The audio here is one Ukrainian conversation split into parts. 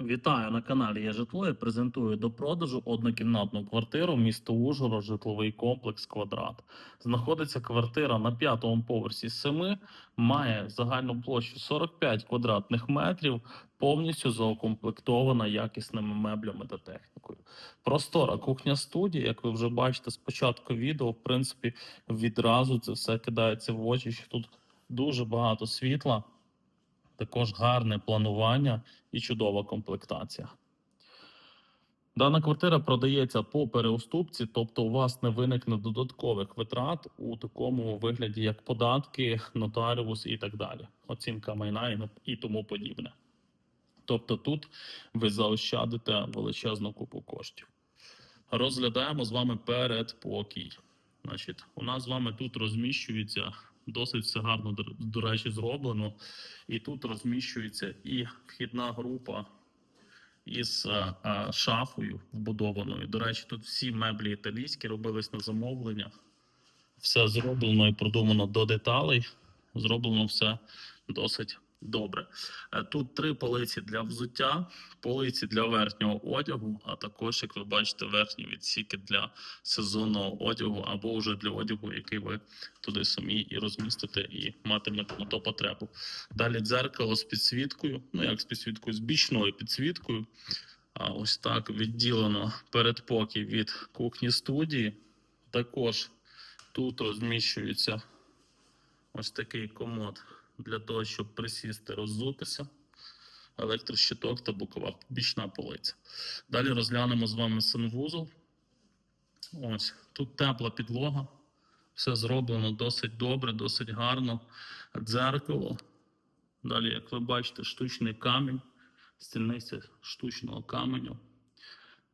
Вітаю на каналі Я житло. Я презентую до продажу однокімнатну квартиру місто Ужгород, житловий комплекс Квадрат. Знаходиться квартира на п'ятому поверсі семи, має загальну площу 45 квадратних метрів, повністю заукомплектована якісними меблями та технікою. Простора кухня студія, як ви вже бачите з початку відео, в принципі, відразу це все кидається в очі, що тут дуже багато світла. Також гарне планування і чудова комплектація. Дана квартира продається по переуступці, тобто у вас не виникне додаткових витрат у такому вигляді, як податки, нотаріус і так далі, оцінка майна і, тому подібне. Тобто тут ви заощадите величезну купу коштів. Розглядаємо з вами передпокій. Значить, у нас з вами тут розміщується досить все гарно, до- речі, зроблено. І тут розміщується і вхідна група із е, е, шафою вбудованою. До речі, тут всі меблі італійські робились на замовлення. Все зроблено і продумано до деталей. Зроблено все досить добре. Е, Тут три полиці для взуття, полиці для верхнього одягу, а також, як ви бачите, верхні відсіки для сезонного одягу або вже для одягу, який ви туди самі і розмістите, і матимете на то потребу. Далі дзеркало з підсвіткою, ну як з підсвіткою, з бічною підсвіткою. А ось так відділено передпокій від кухні студії. Також тут розміщується ось такий комод для того, щоб присісти, роззутися. Електрощиток та бокова бічна полиця. Далі розглянемо з вами санвузол. Ось тут тепла підлога. Все зроблено досить добре, досить гарно. Дзеркало. Далі, як ви бачите, штучний камінь, стільниця штучного каменю.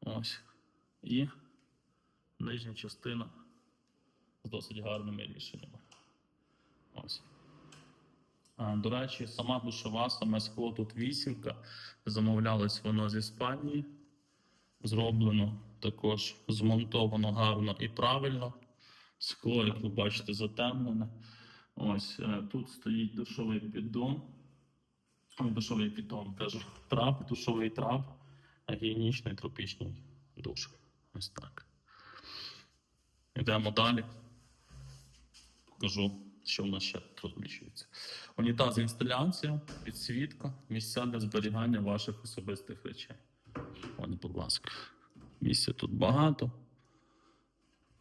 Ось. І нижня частина з досить гарними рішеннями. Ось. А, До речі, сама душова, саме скло тут вісімка. Замовлялось воно зі Іспанії. Зроблено також змонтовано гарно і правильно. Скло, як ви бачите, затемнене. Ось е, тут стоїть душовий піддон. Душовий піддон, кажу, трап, душовий трап, гігієнічний тропічний душ. Ось так. Йдемо далі. Покажу, що в нас ще розміщується. Унітаз інсталяція, підсвітка, місця для зберігання ваших особистих речей. Ось, будь ласка. Місця тут багато.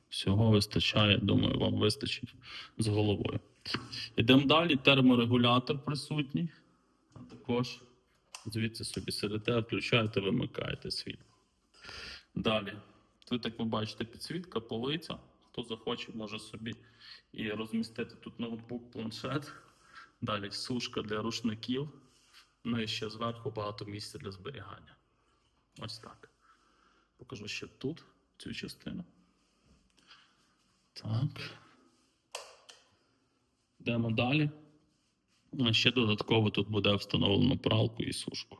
Всього вистачає, думаю, вам вистачить з головою. Йдемо далі. Терморегулятор присутній. А також звідси собі сидите, включаєте, вимикаєте світло. Далі. Тут, як ви бачите, підсвітка, полиця. Хто захоче, може собі і розмістити тут ноутбук, планшет. Далі сушка для рушників. Ну і ще зверху багато місця для зберігання. Ось так. Покажу ще тут цю частину. Так. Йдемо далі. Ще додатково тут буде встановлено пралку і сушку.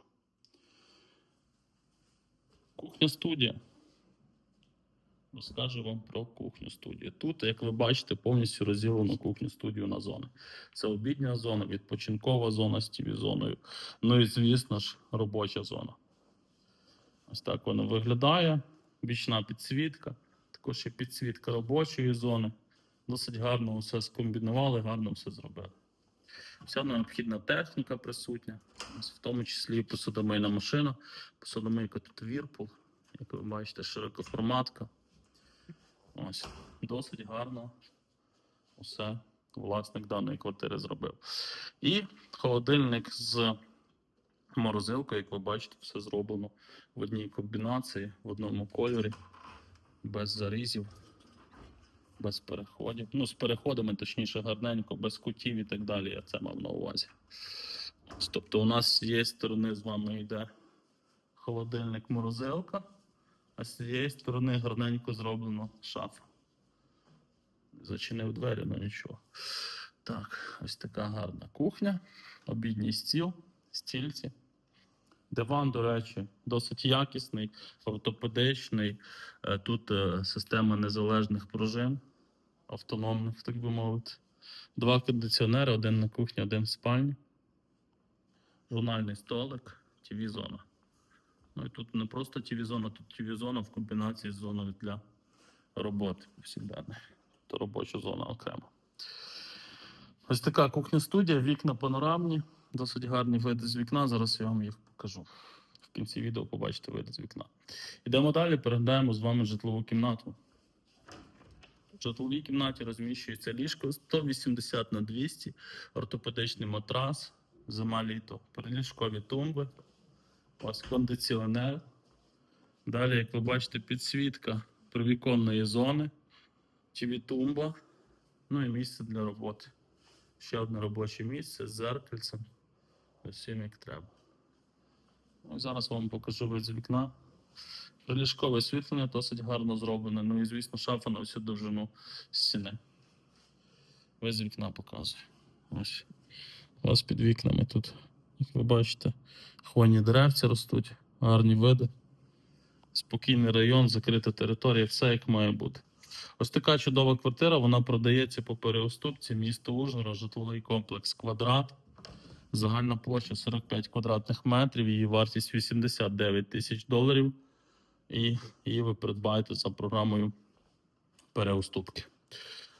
Кухня студія. Розкажу вам про кухню студію. Тут, як ви бачите, повністю розділено кухню студію на зони. Це обідня зона, відпочинкова зона з тіві зоною. Ну і, звісно ж, робоча зона. Ось так воно виглядає. Бічна підсвітка, також і підсвітка робочої зони. Досить гарно все скомбінували, гарно все зробили. Вся необхідна техніка присутня, в тому числі посудомийна машина, посудомийка тут Вірпул, як ви бачите, широкоформатка. Ось, досить гарно усе власник даної квартири зробив. І холодильник з морозилкою, як ви бачите, все зроблено в одній комбінації, в одному кольорі, без зарізів, без переходів. Ну, з переходами, точніше, гарненько, без кутів і так далі. Я це мав на увазі. Тобто, у нас з цієї сторони з вами йде холодильник морозилка, а з цієї сторони гарненько зроблено шафа. Зачинив двері, ну нічого. Так, ось така гарна кухня, обідній стіл, стільці. Диван, до речі, досить якісний, ортопедичний. Е, Тут е, система незалежних пружин, автономних, так би мовити. Два кондиціонери, один на кухні, один в спальні. Журнальний столик, тв зона Ну і тут не просто TV-зона, тут TV-зона в комбінації з зоною для роботи повсякденної. То робоча зона окремо. Ось така кухня-студія, вікна панорамні, досить гарні види з вікна. Зараз я вам їх покажу. В кінці відео побачите види з вікна. Йдемо далі, переглядаємо з вами житлову кімнату. В житловій кімнаті розміщується ліжко 180 на 200, ортопедичний матрас, зима літо, переліжкові тумби, ось кондиціонер. Далі, як ви бачите, підсвітка привіконної зони, тумба, ну і місце для роботи. Ще одне робоче місце з зеркальцем. Усім як треба. Ну, зараз вам покажу вид вікна. Приліжкове освітлення досить гарно зроблене. Ну і, звісно, шафа на всю довжину стіни. Вид вікна показую. Ось. Ось під вікнами тут, як ви бачите, хвойні деревці ростуть, гарні види. Спокійний район, закрита територія, все як має бути. Ось така чудова квартира, вона продається по переуступці місто Ужгород, житловий комплекс квадрат. Загальна площа 45 квадратних метрів, її вартість 89 тисяч доларів. І її ви придбаєте за програмою переуступки.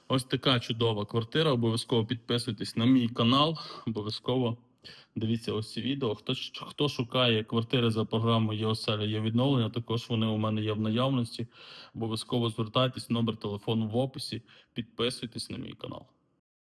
Ось така чудова квартира. Обов'язково підписуйтесь на мій канал. Обов'язково дивіться ось ці відео. Хто, хто шукає квартири за програмою «Є оселя, є відновлення, також вони у мене є в наявності. Обов'язково звертайтесь, номер телефону в описі. Підписуйтесь на мій канал.